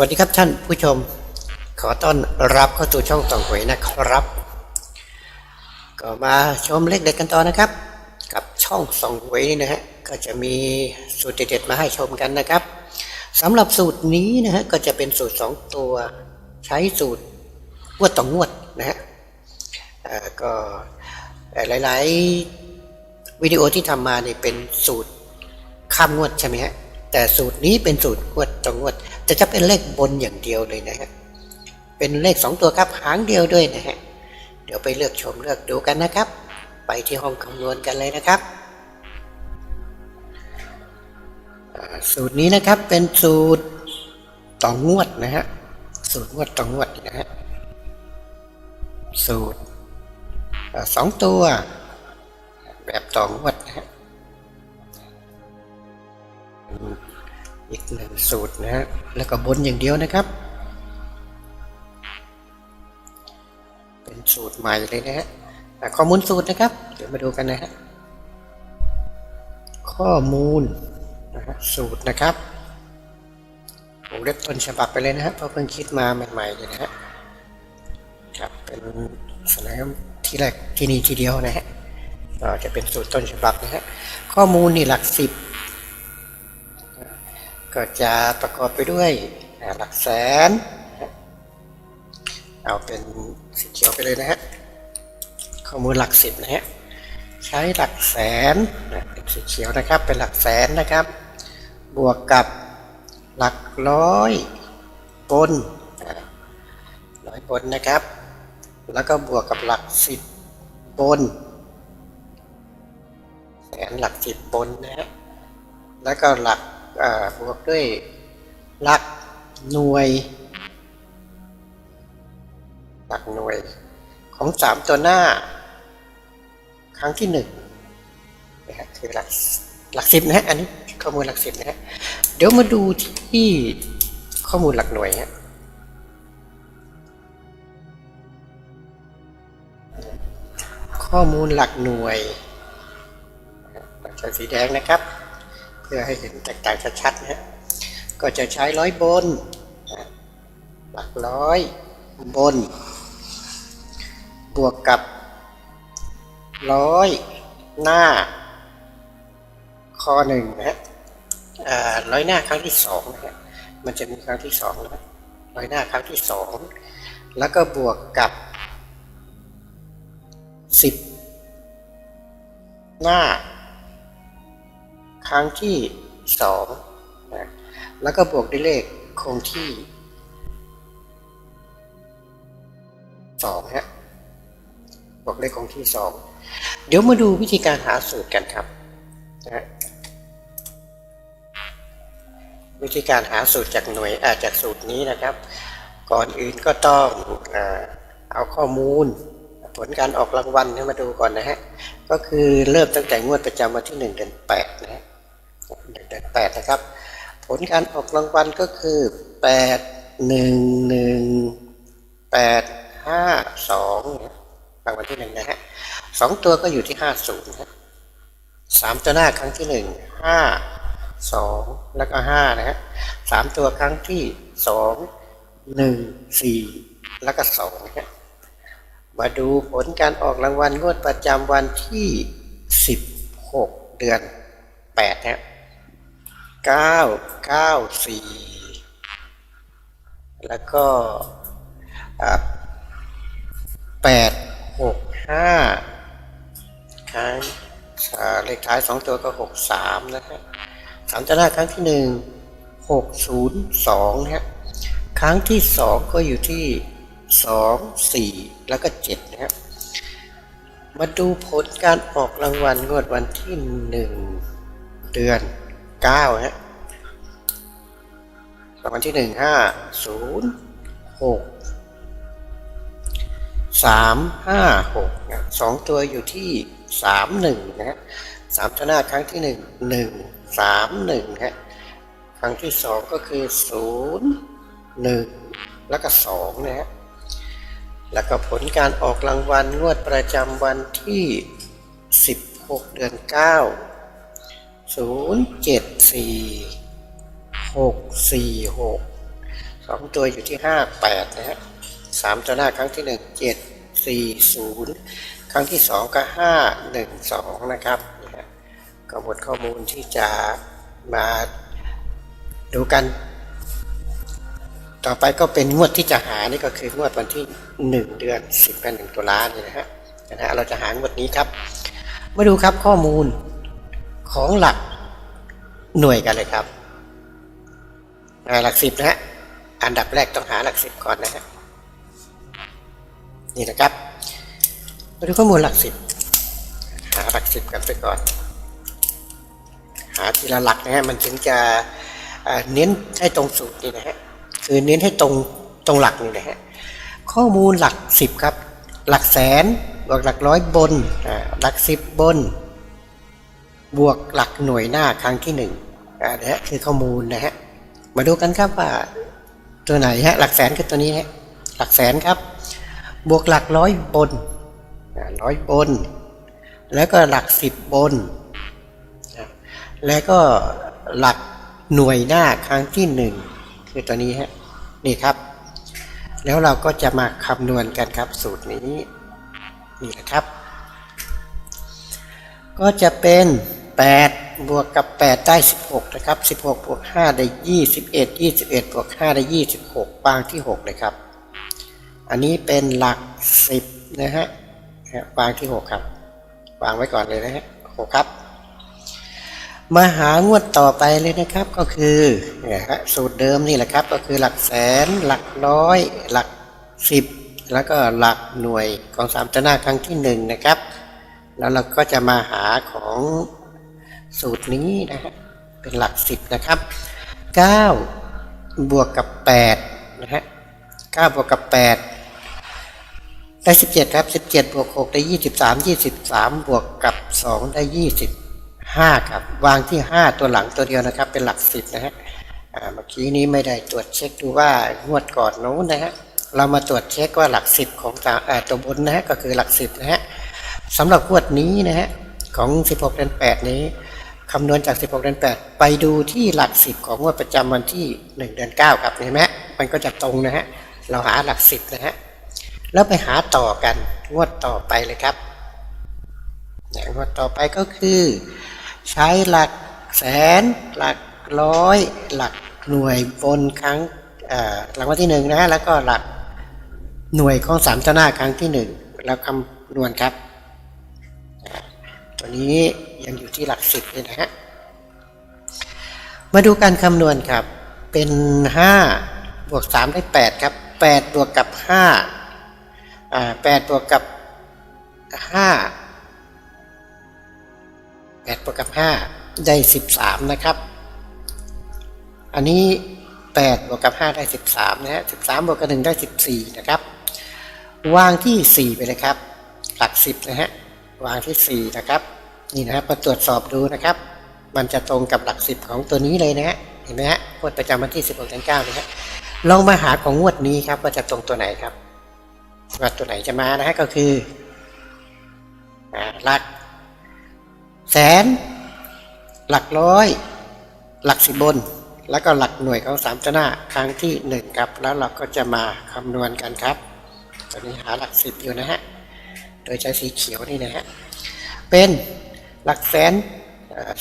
วัสดีครับท่านผู้ชม ขอต้อนรับเข้าสู่ช่องต่องหวยนะครับ ก็มาชมเลขเด็ดกันต่อนะครับ กับช่องส่องหวยนี่นะฮะก็จะมีสูตรเด็ดๆมาให้ชมกันนะครับสำหรับสูตรนี้นะฮะก็จะเป็นสูตรสองตัวใช้สูตรงวดต่องวดนะฮะก็หลายๆวิดีโอที่ทำมาเนี่ยเป็นสูตรข้ามงวดใช่ไหมฮะ แต่สูตรนี้เป็นสูตรงวดต่องวดแต่จะเป็นเลขบนอย่างเดียวเลยนะฮะเป็นเลขสองตัวครับหางเดียวด้วยนะฮะเดี๋ยวไปเลือกชมเลือกดูกันนะครับ ไปที่ห้องคำนวณกันเลยนะครับสูตรนี้นะครับเป็นสูตรต่องวดนะฮะสูตรงวดต่องวดนะฮะสูตรสองตัว แบบต่องวด อีกหนึ่งสูตรนะฮะแล้วก็บนอย่างเดียวนะครับ เป็นสูตรใหม่เลยนะฮะอ่ข้อมูลสูตรนะครับ เดี๋ยวมาดูกันนะฮะข้อมูลนะฮะสูตรนะครับผมเล็บต้นฉบับไปเลยนะฮะเพราะเพิ่งคิดมาใหม่ๆเลยนะฮะครับเป็นเสนอที่แรกที่นี่ทีเดียวนะฮะก็จะเป็นสูตรต้นฉบับนะฮะข้อมูลนี่หลักสิบ ก็จะประกอบไปด้วยหลักแสน เอาเป็นสีเขียวไปเลยนะฮะข้อมูลหลักสิบนะฮะใช้หลักแสนเป็นสีเขียวนะครับเป็นหลักแสนนะครับ บวกกับหลักร้อยบนร้อยบนนะครับ แล้วก็บวกกับหลักสิบบน แสนหลักสิบบนนะฮะแล้วก็หลัก บวกด้วยหลักหน่วย หลักหน่วยของสามตัวหน้า ครั้งที่หนึ่งนะฮะคือหลักหลักสิบนะฮะอันนี้ข้อมูลหลักสิบนะฮะเดี๋ยวมาดูที่ข้อมูลหลักหน่วยฮะข้อมูลหลักหน่วยเราใช้สีแดงนะครับ เพื่อให้เห็นแตกต่างชัดๆนะฮะก็จะใช้ร้อยบนหลักร้อยบน บวกกับร้อยหน้า ข้อหนึ่งนะฮะร้อยหน้าครั้งที่สองนะฮะมันจะมีครั้งที่สองนะร้อยหน้าครั้งที่สองแล้วก็บวกกับสิบหน้า ครั้งที่สองนะแล้วก็บวกด้วยเลขคงที่สองฮะบวกเลขคงที่สองเดี๋ยวมาดูวิธีการหาสูตรกันครับนะฮะวิธีการหาสูตรจากหน่วยอาจากสูตรนี้นะครับ ก่อนอื่นก็ต้องอเอาข้อมูล ผลการออกรางวัลให้มาดูก่อนนะฮะ ก็คือเริ่มตั้งแต่งวดประจำวันที่หนึ่งเดือนแปดนะฮะ แปดนะครับ ผลการออกรางวัลก็คือแปดหนึ่งหนึ่งแปดห้าสองรางวัลที่หนึ่งนะฮะสองตัวก็อยู่ที่ห้าศูนย์ครับสามตัวหน้าครั้งที่หนึ่งห้าสองแล้วก็ห้านะฮะสามตัวครั้งที่สองหนึ่งสี่แล้วก็สองนะฮะมาดูผลการออกรางวัลงวดประจำวันที่สิบหกเดือนแปดนะฮะ เก้าเก้าสี่แล้วก็แปดหกห้าครั้งอ่าเลขท้ายสองตัวก็หกสามนะครับสามตัวหน้ครั้งที่หนึ่งหกศูนย์สองนะฮะครั้งที่สองก็อยู่ที่สองสี่แล้วก็เจ็ดนะครับมาดูผลการออกรางวัลงวดวันที่หนึ่งเดือนเก้าฮะางวัลที่หนึ่งห้าศูนย์หกสามห้าหกนะสองตัวอยู่ที่สามหนึ่งนะสามตัวหน้าครั้งที่หนึ่งหนึ่งสามหนึ่งฮะครั้งที่สองก็คือศูนย์หนึ่งแล้วก็สองนะฮะแล้วก็ผลการออกรางวัลงวดประจำวันที่ 16 เดือน 9 0 7 4 6 4 6สองตัวอยู่ที่ห้าแปดนะฮะสามตัวหน้าครั้งที่หนึ่งเจ็ดสี่ศูนย์ครั้งที่สองก็ห้าหนึ่งสองนะครับนี่ฮะก็หมดข้อมูลที่จะมาดูกัน ต่อไปก็เป็นงวดที่จะหานี่ก็คืองวดวันที่หนึ่งเดือนสิบกับหนึ่งตุลานี่นะฮะนะฮะเราจะหางวดนี้ครับมาดูครับข้อมูลของหลักหน่วยกันเลยครับ หลักสิบนะฮะ อันดับแรกต้องหาหลักสิบก่อนนะฮะ นี่นะครับ มาดูข้อมูลหลักสิบ หาหลักสิบกันไปก่อน หาทีละหลักนะฮะ มันถึงจะเน้นให้ตรงสูตรนี่นะฮะ คือเน้นให้ตรงตรงหลักนี่นะฮะ ข้อมูลหลักสิบครับ หลักแสนบวกหลักร้อยบน หลักสิบบน บวกหลักหน่วยหน้าครั้งที่หนึ่งนะฮะคือข้อมูลนะฮะ มาดูกันครับว่าตัวไหนฮะหลักแสนคือตัวนี้ฮะหลักแสนครับ บวกหลักร้อยบนร้อยบน แล้วก็หลักสิบบนอ่าแล้วก็หลักหน่วยหน้าครั้งที่หนึ่งคือตัวนี้ฮะนี่ครับ แล้วเราก็จะมาคำนวณกันครับสูตรนี้นี่นะครับ ก็จะเป็น 8 บวกกับ 8 ได้ 16 นะครับ 16 บวก 5 ได้ 21 21 บวก 5 ได้ 26วางที่ 6 เลยครับ อันนี้เป็นหลัก 10 นะฮะนะวางที่ 6 ครับ วางไว้ก่อนเลยนะฮะ6ครับ มาหางวดต่อไปเลยนะครับก็คือเนี่ยฮะสูตรเดิมนี่แหละครับ ก็คือหลักแสน หลักร้อย หลักสิบแล้วก็หลักหน่วยของสามตนาครั้งที่หนึ่งนะครับ แล้วเราก็จะมาหาของ สูตรนี้นะฮะเป็นหลักสิบนะครับเก้าบวกกับแปดนะฮะเก้าบวกกับแปดได้สิบเจ็ดครับสิบเจ็ดบวกหกได้ยี่สิบสามยี่สิบสามบวกกับสองได้ยี่สิบห้าครับ วางที่ห้าตัวหลังตัวเดียวนะครับ เป็นหลักสิบนะฮะเมื่อกี้นี้ไม่ได้ตรวจเช็คดูว่างวดก่อนโน้นนะฮะเรามาตรวจเช็คว่าหลักสิบของตาเอ่อตัวบนนะฮะก็คือหลักสิบนะฮะสำหรับงวดนี้นะฮะของ 16เดือน8 นี้ คำนวณจาก 16 เดือน 8 ไปดูที่หลักสิบของงวดประจำวันที่ 1 เดือน 9 ครับเห็นไหมมันก็จะตรงนะฮะ เราหาหลักสิบนะฮะ แล้วไปหาต่อกันงวดต่อไปเลยครับงวดต่อไปก็คือ ใช้หลักแสน หลักร้อย หลักหน่วยบนครั้งเอ่อรางวัลที่หนึ่งนะฮะแล้วก็หลักหน่วยของสามตัวหน้าครั้งที่หนึ่งแล้วคำนวณครับ ตัวนี้ยังอยู่ที่หลักสิบเลยนะฮะ มาดูการคำนวณครับ เป็นห้าบวกสามได้แปดครับแปดบวกกับห้าอ่าแปดบวกกับห้าแปดบวกกับห้าได้สิบสามนะครับ อันนี้แปดบวกกับห้าได้สิบสามนะฮะสิบสามบวกกับหนึ่งได้สิบสี่นะครับ วางที่สี่ไปเลยครับ หลักสิบนะฮะ วางที่สี่นะครับ นี่นะครับมาตรวจสอบดูนะครับ มันจะตรงกับหลักสิบของตัวนี้เลยนะฮะเห็นไหมฮะงวดประจำวันที่สิบหกเดือนเก้านะฮะลองมาหาของงวดนี้ครับว่าจะตรงตัวไหนครับว่าตัวไหนจะมานะฮะก็คือหลัก แสน หลักร้อย หลักสิบบน แล้วก็หลักหน่วยของสามตัวหน้าครั้งที่หนึ่งครับ แล้วเราก็จะมาคำนวณกันครับตอนนี้หาหลักสิบอยู่นะฮะโดยใช้สีเขียวนี่นะฮะเป็น หลักแสน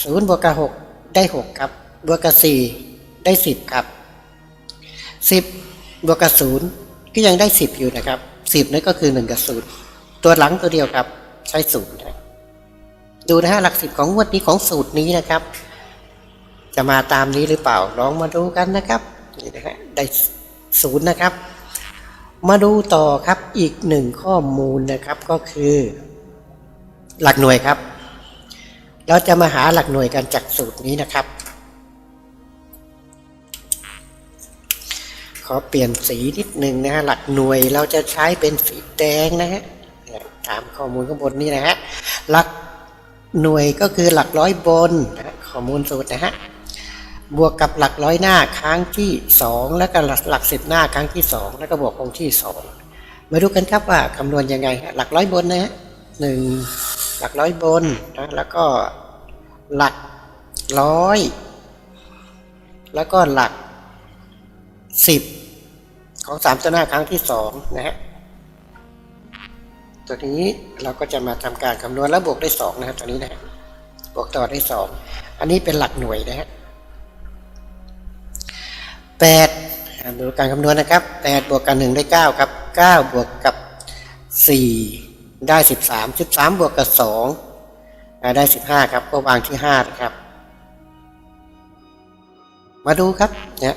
ศูนย์บวกกับหกได้หกครับ บวกกับสี่ได้สิบครับสิบบวกกับศูนย์ก็ยังได้สิบอยู่นะครับสิบนั่นก็คือหนึ่งกับศูนย์ตัวหลังตัวเดียวครับ ใช้ศูนย์นะดูนะฮะหลักสิบของงวดนี้ของสูตรนี้นะครับ จะมาตามนี้หรือเปล่าลองมาดูกันนะครับนี่นะฮะได้ศูนย์นะครับ มาดูต่อครับอีกหนึ่งข้อมูลนะครับก็คือ หลักหน่วยครับ เราจะมาหาหลักหน่วยกันจากสูตรนี้นะครับ ขอเปลี่ยนสีนิดหนึ่งนะฮะหลักหน่วยเราจะใช้เป็นสีแดงนะฮะตามข้อมูลข้างบนนี้นะฮะหลักหน่วยก็คือหลักร้อยบนนะข้อมูลสูตรนะฮะบวกกับหลักร้อยหน้าครั้งที่สองแล้วก็หลักสิบหน้าครั้งที่สองแล้วก็บวกคงที่สองมาดูกันครับว่าคำนวณยังไง หลักร้อยบนนะฮะหนึ่ง หลักร้อยบนนะแล้วก็หลักร้อย แล้วก็หลักสิบของสามตัวหน้าครั้งที่สองนะฮะตัวนี้เราก็จะมาทำการคำนวณแล้วบวกได้สองนะฮะตัวนี้นะฮะบวกต่อได้สองอันนี้เป็นหลักหน่วยนะฮะแปดดูการคำนวณนะครับแปดบวกกันหนึ่งได้เก้าครับเก้าบวกกับสี่ ได้สิบสามสิบสามบวกกับสองได้สิบห้าครับ ก็วางที่ห้าครับ มาดูครับเนี่ย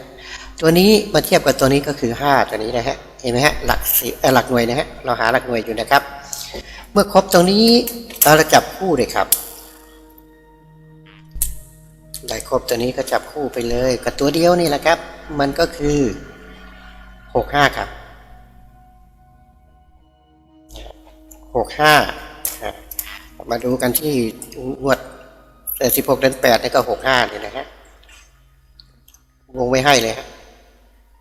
ตัวนี้มาเทียบกับตัวนี้ก็คือห้าตัวนี้นะฮะเห็นไหมฮะหลักสิเอ่อหลักหน่วยนะฮะเราหาหลักหน่วยอยู่นะครับ เมื่อครบตรงนี้เราจะจับคู่เลยครับได้ครบตัวนี้ก็จับคู่ไปเลยกับตัวเดียวนี่แหละครับ มันก็คือหกห้าครับ หกห้ามาดูกันที่งวดสิบหกเดือนแปดนี่ก็หกห้านี่นะฮะวงไว้ให้เลยฮะ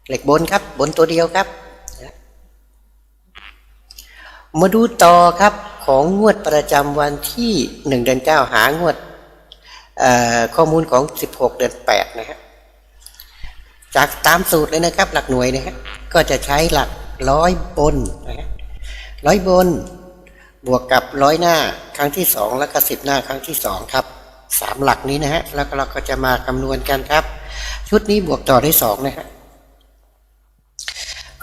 เหล็กบนครับ บนตัวเดียวครับ มาดูต่อครับของงวดประจำวันที่หนึ่งเดือนเก้าหางวดข้อมูลของสิบหกเดือนแปดนะฮะจากตามสูตรเลยนะครับ หลักหน่วยนะฮะก็จะใช้หลักร้อยบนนะฮะร้อยบน บวกกับร้อยหน้าครั้งที่สองแล้วก็สิบหน้าครั้งที่สองครับสามหลักนี้นะฮะแล้วเราก็จะมาคำนวณกันครับ ชุดนี้บวกต่อได้สองนะฮะ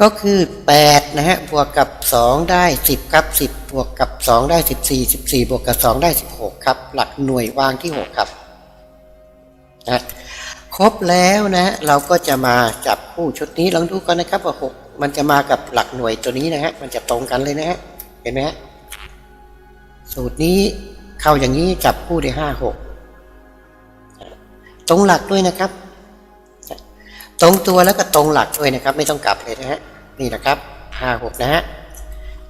ก็คือแปดนะฮะบวกกับสองได้สิบครับสิบบวกกับสองได้สิบสี่สิบสี่บวกกับสองได้สิบหกครับ หลักหน่วยวางที่หกครับนะครบแล้วนะฮะเราก็จะมาจับคู่ชุดนี้ลองดูกันนะครับว่าหกมันจะมากับหลักหน่วยตัวนี้นะฮะมันจะตรงกันเลยนะฮะเห็นไหมฮะ สูตรนี้เข้าอย่างนี้จับคู่ได้ห้าหกตรงหลักด้วยนะครับ ตรงตัวแล้วก็ตรงหลักด้วยนะครับ ไม่ต้องกลับเลยนะฮะนี่นะครับห้าหกนะฮะ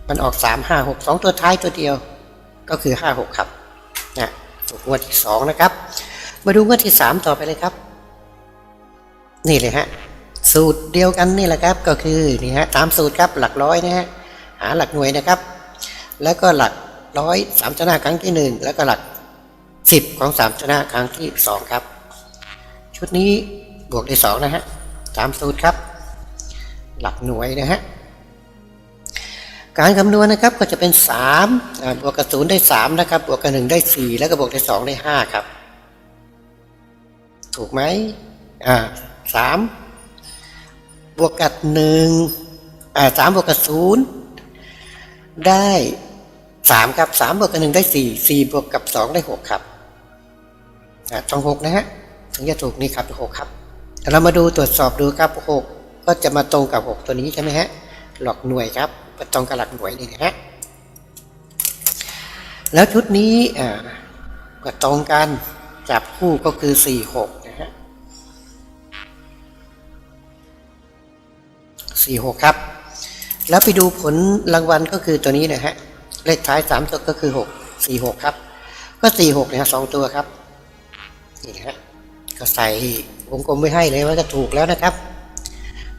มันออกสามห้าหกสองตัวท้ายตัวเดียว ก็คือห้าหกครับนะสูตรงวดที่สองนะครับ มาดูงวดที่สามต่อไปเลยครับ นี่เลยฮะสูตรเดียวกันนี่แหละครับก็คือนี่ฮะตามสูตรครับหลักร้อยนะฮะหาหลักหน่วยนะครับ แล้วก็หลัก ร้อยสามชนะครั้งที่หนึ่งแล้วก็หลักสิบของสามชนะครั้งที่สองครับ ชุดนี้บวกได้สองนะฮะตามสูตรครับ หลักหน่วยนะฮะการคำนวณนะครับก็จะเป็นสามบวกกับศูนย์ได้สามนะครับบวกกับหนึ่งได้สี่แล้วก็บวกได้สองได้ห้าครับ ถูกไหมอ่าสามบวกกับหนึ่งอ่าสามบวกกับศูนย์ได้ สามครับสามบวกกับหนึ่งได้สี่สี่บวกกับสองได้หกครับต้องหกนะฮะถึงจะถูกนี่ครับหกครับเรามาดูตรวจสอบดูครับหกก็จะมาตรงกับหกตัวนี้ใช่ไหมฮะหลักหน่วยครับมาตรงกับหลักหน่วยนี่นะฮะแล้วชุดนี้อ่าก็ตรงกันจับคู่ก็คือสี่หกนะฮะสี่หกครับ แล้วไปดูผลรางวัลก็คือตัวนี้นะฮะ เลขท้ายสามตัวก็คือหกสี่หกครับ ก็สี่หกนะฮะสองตัวครับนี่ฮะก็ใส่วงกลมไว้ให้เลยว่าจะถูกแล้วนะครับ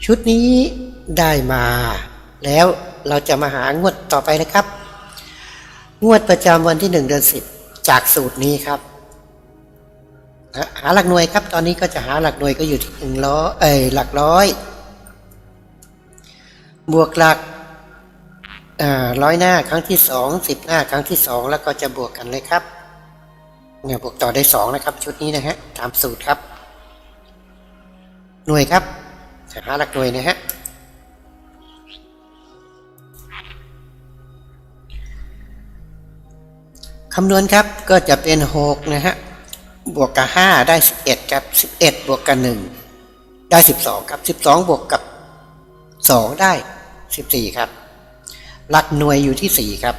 ชุดนี้ได้มาแล้วเราจะมาหางวดต่อไปนะครับ งวดประจำวันที่หนึ่งเดือนสิบจากสูตรนี้ครับหาหลักหน่วยครับ ตอนนี้ก็จะหาหลักหน่วยก็อยู่ที่หนึ่งร้อยเอ้ยหลักร้อย บวกหลัก ร้อยหน้าครั้งที่สองสิบหน้าครั้งที่สองแล้วก็จะบวกกันเลยครับเนี่ยบวกต่อได้สองนะครับ ชุดนี้นะฮะตามสูตรครับ หน่วยครับหาหลักหน่วยนะฮะคำนวณครับก็จะเป็นหกนะฮะบวกกับห้าได้สิบเอ็ดครับสิบเอ็ดบวกกับหนึ่งได้สิบสองครับสิบสองบวกกับสองได้สิบสี่ครับ หลักหน่วยอยู่ที่สี่ครับ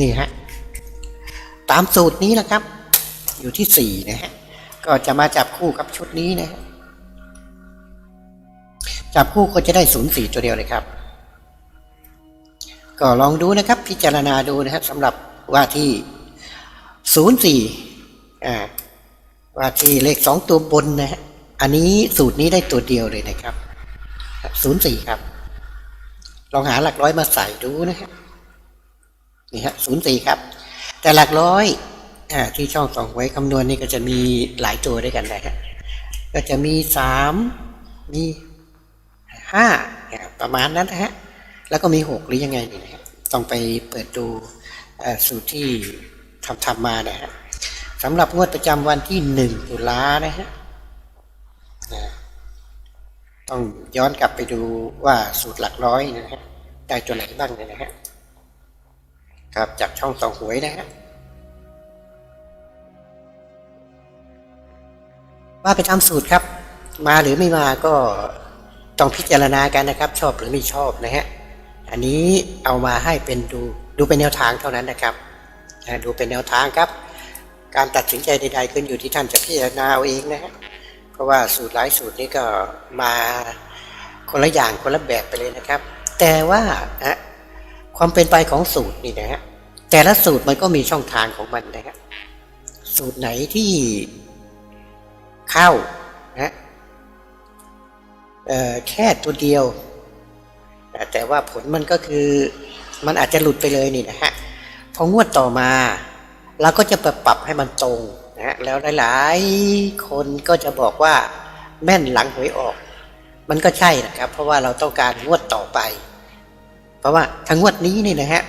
นี่ฮะ ตามสูตรนี้นะครับ อยู่ที่สี่นะฮะ ก็จะมาจับคู่กับชุดนี้นะฮะ จับคู่ก็จะได้ศูนย์สี่ตัวเดียวเลยครับ ก็ลองดูนะครับ พิจารณาดูนะครับสำหรับว่าที่ศูนย์สี่อ่าว่าที่เลขสองตัวบนนะฮะ อันนี้สูตรนี้ได้ตัวเดียวเลยนะครับศูนย์สี่ครับ ลองหาหลักร้อยมาใส่ดูนะฮะนี่ฮะศูนย์สี่ครับ แต่หลักร้อยอที่ช่องส่องไว้คำนวณนี่ก็จะมีหลายตัวด้วยกันนะฮะก็จะมีสามมีห้าประมาณนั้นนะฮะแล้วก็มีหกหรือยังไงนี่นะฮะต้องไปเปิดดูสูตรที่ทำทำมานะฮะสำหรับงวดประจำวันที่หนึ่งตุลานะฮะ ต้องย้อนกลับไปดูว่าสูตรหลักร้อยนะฮะได้ตัวไหนบ้างนะฮะครับจากช่องสองหวยนะฮะว่าไปทำสูตรครับ มาหรือไม่มาก็ต้องพิจารณากันนะครับ ชอบหรือไม่ชอบนะฮะอันนี้เอามาให้เป็นดูดูเป็นแนวทางเท่านั้นนะครับดูเป็นแนวทางครับ การตัดสินใจใดๆขึ้นอยู่ที่ท่านจะพิจารณาเอาเองนะฮะ เพราะว่าสูตรหลายสูตรนี้ก็มาคนละอย่างคนละแบบไปเลยนะครับ แต่ว่านะความเป็นไปของสูตรนี่นะฮะแต่ละสูตรมันก็มีช่องทางของมันนะฮะสูตรไหนที่เข้านะแค่ตัวเดียว แต่ว่าผลมันก็คือมันอาจจะหลุดไปเลยนี่นะฮะพองวดต่อมาเราก็จะปรับปรับให้มันตรง ฮะแล้วหลายๆ คนก็จะบอกว่าแม่นหลังหวยออก มันก็ใช่นะครับ เพราะว่าเราต้องการงวดต่อไป เพราะว่าทางงวดนี้นี่นะฮะ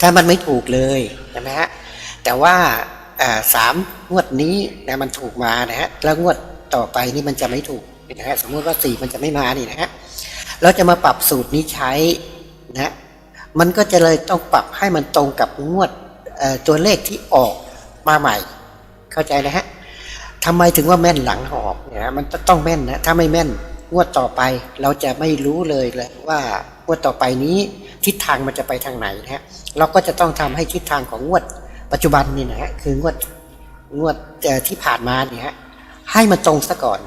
ถ้ามันไม่ถูกเลยนะฮะแต่ว่าสามงวดนี้นะมันถูกมานะฮะแล้วงวดต่อไปนี่มันจะไม่ถูกนะฮะสมมติว่าสี่มันจะไม่มานี่นะฮะเราจะมาปรับสูตรนี้ใช้นะมันก็จะเลยต้องปรับให้มันตรงกับงวดตัวเลขที่ออกมาใหม่ เข้าใจนะฮะทำไมถึงว่าแม่นหลังออกเนี่ยมันต้องแม่นนะถ้าไม่แม่นงวดต่อไปเราจะไม่รู้เลยเลยว่างวดต่อไปนี้ทิศทางมันจะไปทางไหนนะฮะเราก็จะต้องทำให้ทิศทางของงวดปัจจุบันนี่นะฮะคืองวดงวดที่ผ่านมาเนี่ยฮะให้มันตรงซะก่อน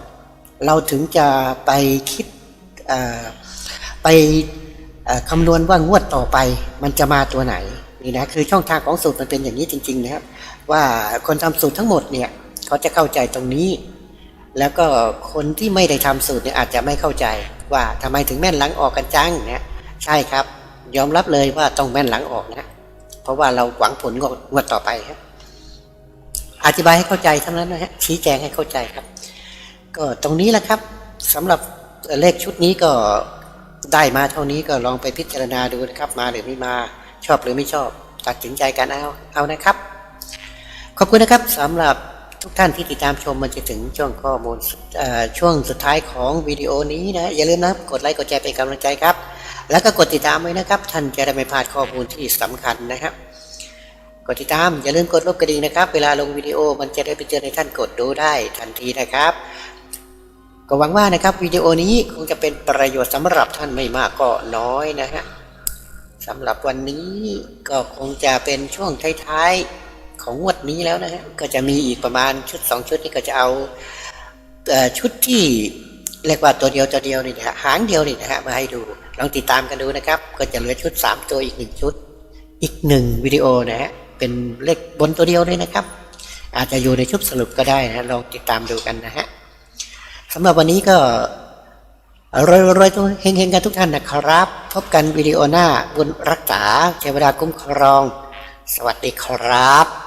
เราถึงจะไปคิดไปคำนวณว่างวดต่อไปมันจะมาตัวไหนนี่นะคือช่องทางของสูตรมันเป็นอย่างนี้จริง ๆ นะครับ ว่าคนทำสูตรทั้งหมดเนี่ยเขาจะเข้าใจตรงนี้ แล้วก็คนที่ไม่ได้ทำสูตรเนี่ยอาจจะไม่เข้าใจ ว่าทำไมถึงแม่นหลังออกกันจังเนี่ยใช่ครับ ยอมรับเลยว่าต้องแม่นหลังออกนะเพราะว่าเราหวังผลงวดต่อไปครับอธิบายให้เข้าใจทั้งนั้นนะฮะชี้แจงให้เข้าใจครับ ก็ตรงนี้แหละครับสำหรับเลขชุดนี้ก็ได้มาเท่านี้ก็ลองไปพิจารณาดูนะครับ มาหรือไม่มาชอบหรือไม่ชอบ ตัดสินใจกันเอาเอานะครับ ขอบคุณนะครับสำหรับทุกท่านที่ติดตามชมมันจะถึงช่วงข้อมูลช่วงสุดท้ายของวิดีโอนี้นะอย่าลืมนะกดไลค์กดแชร์เป็นกำลังใจครับ แล้วก็กดติดตามไว้นะครับ ท่านจะได้ไม่พลาดข้อมูลที่สำคัญนะครับ กดติดตามอย่าลืมกดรูปกระดิ่งนะครับ เวลาลงวิดีโอมันจะได้ไปเจอในท่านกดดูได้ทันทีนะครับก็หวังว่านะครับวิดีโอนี้คงจะเป็นประโยชน์สำหรับท่านไม่มากก็น้อยนะฮะสำหรับวันนี้ก็คงจะเป็นช่วงท้ายๆ ของงวดนี้แล้วนะฮะก็จะมีอีกประมาณชุดสองชุดนี้ก็จะเอาชุดที่เรียกว่าตัวเดียวตัวเดียวนี่นะฮะหางเดียวนี่นะฮะมาให้ดูลองติดตามกันดูนะครับ ก็จะเหลือชุดสามตัวอีกหนึ่งชุด อีกหนึ่งวิดีโอนะฮะเป็นเลขบนตัวเดียวเลยนะครับ อาจจะอยู่ในชุดสรุปก็ได้นะลองติดตามดูกันนะฮะสำหรับวันนี้ก็รวยๆตัวเฮงๆกันทุกท่านนะครับ พบกันวิดีโอหน้าบุญรักษาเทวดาคุ้มครอง สวัสดีครับ